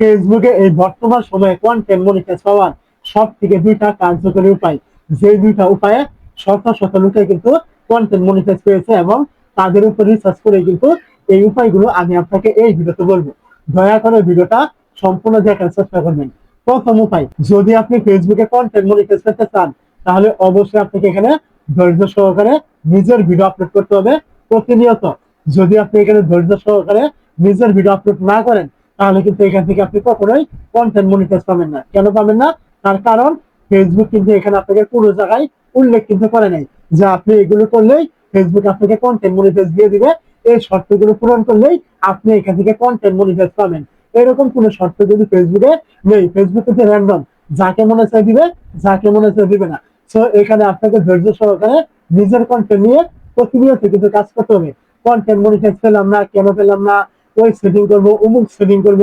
ফেসবুকে এই বর্তমান সময়ে কন্টেন্ট মনিটাইজ পাওয়ার সব থেকে দুইটা কার্যকরী উপায়। যে দুইটা উপায়ে শত শত লোকে কিন্তু কন্টেন্ট মনিটাইজ পেয়েছে এবং তাদের উপর রিসার্চ করে কিন্তু এই উপায়গুলো আমি আপনাকে এই ভিডিওতে বলব। দয়া করে ভিডিওটা সম্পূর্ণ দেখার চেষ্টা করবেন। প্রথম উপায়, যদি আপনি ফেসবুকে কন্টেন্ট মনিটাইজ করতে চান, তাহলে অবশ্যই আপনাকে এখানে ধৈর্য সহকারে নিজের ভিডিও আপলোড করতে হবে। প্রতিনিয়ত যদি আপনি এখানে ধৈর্য সহকারে নিজের ভিডিও আপলোড না করেন তাহলে কিন্তু এখান থেকে আপনি কখনোই কন্টেন্ট মনিটাইজ পাবেন না। কেন পাবেন না? তার কারণ ফেসবুক কিন্তু এখানে আপনাকে কোনো জায়গায় উল্লেখ কিন্তু করে নাই যে আপনি এগুলো করলেই ফেসবুক আপনাকে কন্টেন্ট মনিটাইজ দিয়ে দিবে। এই শর্তগুলো পূরণ করলেই আপনি এখান থেকে কন্টেন্ট মনিটাইজ পাবেন। এরকম কোন শর্ত যদি ফেসবুকে নেই ফেসবুক কিন্তু র্যান্ডম যাকে মনে চাই দিবে, যাকে মনে চাই দিবে না। সো এখানে আপনাকে ধৈর্য সহকারে নিজের কন্টেন্ট নিয়ে প্রতিনিয়ত কিন্তু কাজ করতে হবে। কন্টেন্ট মনিটাইজ পেলাম না, কেন পেলাম না? ওই সেটিং করব, অমুক সেটিং করব,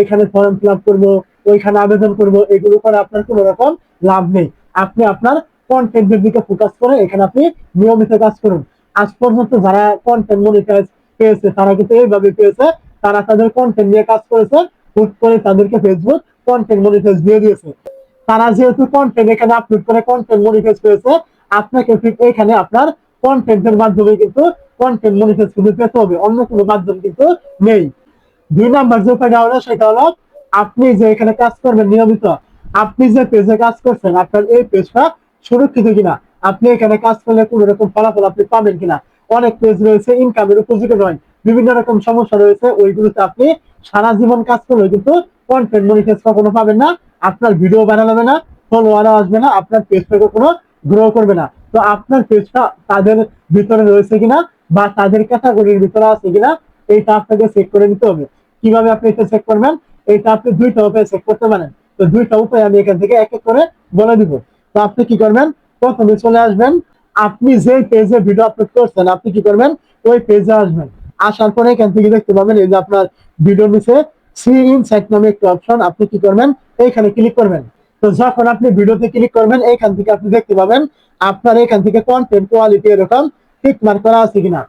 এখানে ফর্ম ফিল আপ করব, ওইখানে আবেদন করব, এগুলো করে আপনার কোনো রকম লাভ নেই। আপনি আপনার কন্টেন্টের দিকে ফোকাস করে এখানে আপনি নিয়মিত কাজ করুন। আজ পর্যন্ত যারা কন্টেন্ট মনিটাইজ পেয়েছে, তারা কিন্তু এইভাবে পেয়েছে, তারা তাদের কন্টেন্ট নিয়ে কাজ করেছে, হুট করে তাদেরকে ফেসবুক কন্টেন্ট মনিটাইজ দিয়ে দিয়েছে। তারা যেহেতু কন্টেন্ট এখানে আপলোড করে কন্টেন্ট মনিটাইজ পেয়েছে, আপনাকে ঠিক এখানে আপনার কন্টেন্টের মাধ্যমে কিন্তু কন্টেন্ট মনিটাইজ কিন্তু পেতে হবে। অন্য কোনো মাধ্যম কিন্তু নেই। দুই নাম্বার যে উপায়টা হলো, সেটা হলো আপনি যে এখানে কাজ করবেন নিয়মিত, আপনি যে পেজে কাজ করছেন, আপনার এই পেজটা সুরক্ষিত কিনা? আপনি এখানে কাজ করলে কোন রকম ফলাফল আপনি পাবেন কিনা? অনেক পেজ রয়েছে ইনকামের উপযোগী নয়। বিভিন্ন রকম সমস্যা রয়েছে, ওইগুলোতে আপনি সারা জীবন কাজ করলে কিন্তু কন্টেন্ট মনিটাইজ কখনো পাবেন না। আপনার ভিডিও বানানো হবে না ফলোয়ারও আসবে না, আপনার পেজটা কোনো গ্রো করবে না। তো আপনার পেজটা তাদের ভিতরে রয়েছে কিনা বা তাদের ক্যাটাগরির ভিতরে আছে কিনা এইটা আপনাকে চেক করে নিতে হবে। কীভাবে আপনি এটা চেক করবেন? এটা আপনি দুইটা উপায়ে চেক করতে পারেন। তো দুইটা উপায় আমি এখান থেকে এক এক করে বলে দিব। তো আপনি কি করবেন? প্রথমে চলে আসবেন। আপনি যে পেজে ভিডিও আপলোড করছেন, আপনি কি করবেন? ওই পেজে আসবেন। আসার পরে এখান থেকে দেখতে পাবেন এই যে আপনার ভিডিও নিচে সি ইনসাইট নামে একটা অপশন আপনি কি করবেন? এইখানে ক্লিক করবেন। তো যখন আপনি ভিডিওতে ক্লিক করবেন, এইখান থেকে আপনি দেখতে পাবেন আপনার এখান থেকে কন্টেন্ট কোয়ালিটি এরকম টিক মার্ক করা আছে কিনা।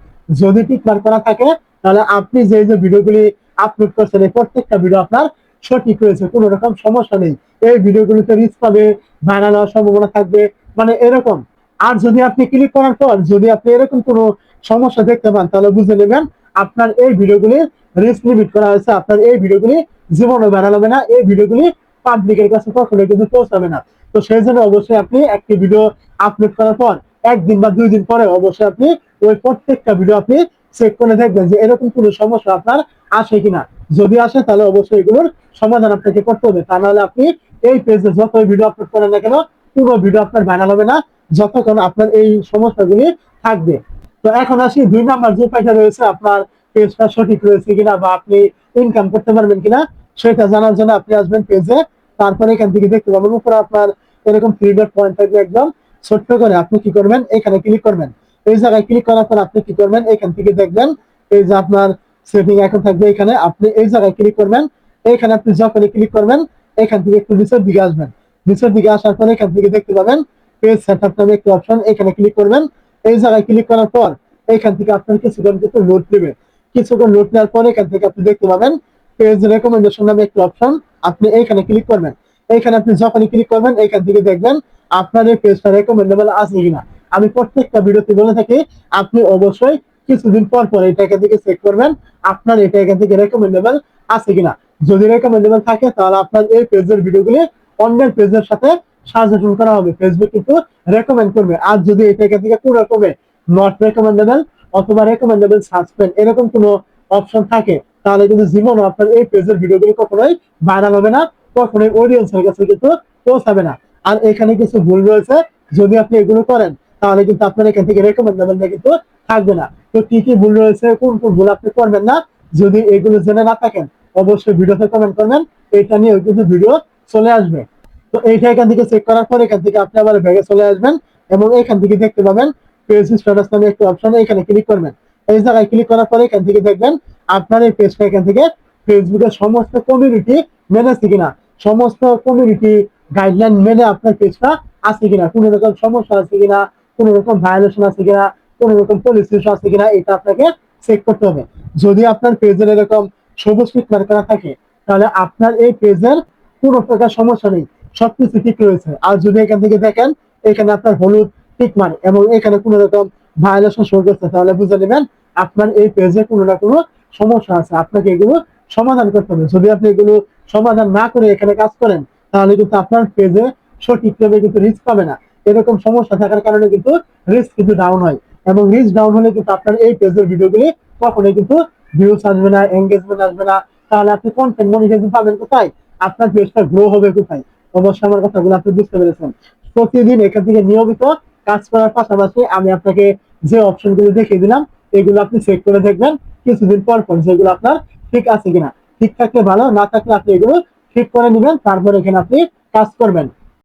যদি টিক মার্ক করা থাকে, তাহলে আপনি যে যে ভিডিওগুলি আপলোড করছেন, এই প্রত্যেকটা ভিডিও আপনার সঠিক রয়েছে কোনো রকম সমস্যা নেই। এই ভিডিওগুলিতে রিচ পাবে ভাইরাল হওয়ার সম্ভাবনা থাকবে মানে এরকম। আর যদি আপনি ক্লিক করার পর, যদি আপনি এরকম কোনো সমস্যা দেখতে পান, তাহলে বুঝে নেবেন আপনার এই ভিডিওগুলি রিস্ক লিমিট করা হয়েছে, আপনার এই ভিডিওগুলি জীবনে ভাইরাল হবে না, এই ভিডিওগুলি পাবলিকের কাছে কখনো কিন্তু পৌঁছাবে না। তো সেই জন্য অবশ্যই আপনি একটি ভিডিও আপলোড করার পর একদিন বা দুই দিন পরে অবশ্যই আপনি ওই প্রত্যেকটা ভিডিও আপনি চেক করে দেখবেন যে এরকম কোনো সমস্যা আপনার আসে কিনা। যদি আসে, তাহলে অবশ্যই এগুলোর সমাধান আপনাকে করতে হবে। তা নাহলে আপনি এই পেজে যত ভিডিও আপলোড করেন না কেন, পুরো ভিডিও আপনার ভাইরাল হবে না, যতক্ষণ আপনার এই সমস্যাগুলি থাকবে। তো এখন আসি, দুই নাম্বার যে উপায়টা রয়েছে, আপনার পেজটা সঠিক রয়েছে কিনা বা আপনি ইনকাম করতে পারবেন কিনা, সেটা জানার জন্য আপনি আসবেন পেজে তারপরে এখান থেকে দেখতে পাবেন উপরে আপনার এরকম থ্রি ডট পয়েন্ট থাকবে একদম ছোট্ট করে আপনি কি করবেন? এখানে ক্লিক করবেন। এই জায়গায় ক্লিক করার পর আপনি কি করবেন? এখান থেকে দেখবেন এই যে আপনার সেভিং এখন থাকবে এখানে। আপনি এই জায়গায় ক্লিক করবেন। এখানে আপনি যখনই ক্লিক করবেন, এখান থেকে একটু নিচের দিকে আসবেন। নিচের দিকে আসার পর এখান থেকে দেখতে পাবেন পেজ সেট আপ নামে একটি অপশন এখানে ক্লিক করবেন। এই জায়গায় ক্লিক করার পর এখান থেকে আপনার কিছুক্ষণ কিছু নোট নেবে। কিছুক্ষণ নোট নেওয়ার পর এখান থেকে আপনি দেখতে পাবেন পেজ রেকমেন্ডেশন নামে একটি অপশন আপনি এইখানে ক্লিক করবেন। এইখানে আপনি যখনই ক্লিক করবেন, এইখান থেকে দেখবেন আপনার এই পেজটা রেকমেন্ডেবল আছে কিনা। আমি প্রত্যেকটা ভিডিওতে বলে থাকি, আপনি অবশ্যই কিছুদিন পর পর এটা এখান থেকে চেক করবেন, আপনার এটা এখান থেকে রেকমেন্ডেবল আছে কিনা। যদি রেকমেন্ডেবল থাকে, তাহলে আপনার এই পেজের ভিডিওগুলি অন্যের পেজের সাথে সাজেশন করা হবে। ফেসবুক কিন্তু রেকমেন্ড করবে। আর যদি এটা এখান থেকে কোনো রকমের নট রেকমেন্ডেবল অথবা রেকমেন্ডেবল সাসপেন্ড এরকম কোনো অপশন থাকে তাহলে কিন্তু জীবনও আপনার এই পেজের ভিডিওগুলি কখনোই ভাইরাল হবে না, কখনোই অডিয়েন্সের কাছে কিন্তু পৌঁছাবে না। আর এখানে কিছু ভুল রয়েছে, যদি আপনি এগুলো করেন, তাহলে কিন্তু আপনার এখান থেকে রেকমেন্ডেবল কিন্তু থাকবে না। তো কি কি ভুল রয়েছে, কোন কোন ভুল আপনি করবেন না, যদি এগুলো জেনে না থাকেন, অবশ্যই ভিডিওতে কমেন্ট করবেন, এটা নিয়ে কিন্তু ভিডিও চলে আসবে। তো এইটা এখান থেকে চেক করার পর এখান থেকে আপনি আবার ব্যাগে চলে আসবেন এবং এখান থেকে দেখতে পাবেন পেজ স্ট্যাটাস নামে একটা অপশন এখানে ক্লিক করবেন। এই জায়গায় ক্লিক করার পরে এখান থেকে দেখবেন আপনার এই পেজটা এখান থেকে ফেসবুকের সমস্ত কমিউনিটি মেনে মেনেছে কিনা? সমস্ত কমিউনিটি গাইডলাইন মেনে আপনার পেজটা আছে কিনা? কোন রকম সমস্যা আছে কিনা? কোন রকম ভায়োলেশন আছে কিনা? কোন রকম পলিসি আছে কিনা? এটা আপনাকে চেক করতে হবে। যদি আপনার পেজের এরকম সবুজ টিক মার্ক করা থাকে, তাহলে আপনার এই পেজের কোনো প্রকার সমস্যা নেই। সবকিছু ঠিক রয়েছে। আর যদি এখান থেকে দেখেন, এখানে আপনার হলুদ টিকমার এবং এখানে কোনো রকম ভায়োলেশন শো করছে, তাহলে বুঝে নেবেন আপনার এই পেজে কোনো না কোনো সমস্যা আছে, আপনাকে এগুলো সমাধান করতে হবে। যদি আপনি এগুলো সমাধান না করে এখানে কাজ করেন, তাহলে কিন্তু আপনার পেজে সঠিকভাবে কিন্তু রিস্ক পাবে না। এরকম সমস্যা থাকার কারণে কিন্তু রিস্ক কিন্তু ডাউন হয় এবং রিস্ক ডাউন হলে কিন্তু আপনার এই পেজের ভিডিওগুলি কখনোই কিন্তু ভিউস আসবে না এঙ্গেজমেন্ট আসবে না। তাহলে আপনি কন্টেন্ট মনিটাইজেশন পাবেন কোথায়? আপনার পেজটা গ্রো হবে কোথায়? অবশ্যই আমার কথাগুলো আপনি বুঝতে পেরেছেন। প্রতিদিন এখান থেকে নিয়মিত কাজ করার পাশাপাশি আমি আপনাকে যে অপশনগুলো দেখিয়ে দিলাম, এগুলো আপনি চেক করে দেখবেন। কিছুদিন পর পর যেগুলো আপনার ঠিক আছে কিনা। ঠিক থাকলে ভালো, না থাকলে আপনি এগুলো ঠিক করে নেবেন, তারপরে এখানে আপনি কাজ করবেন।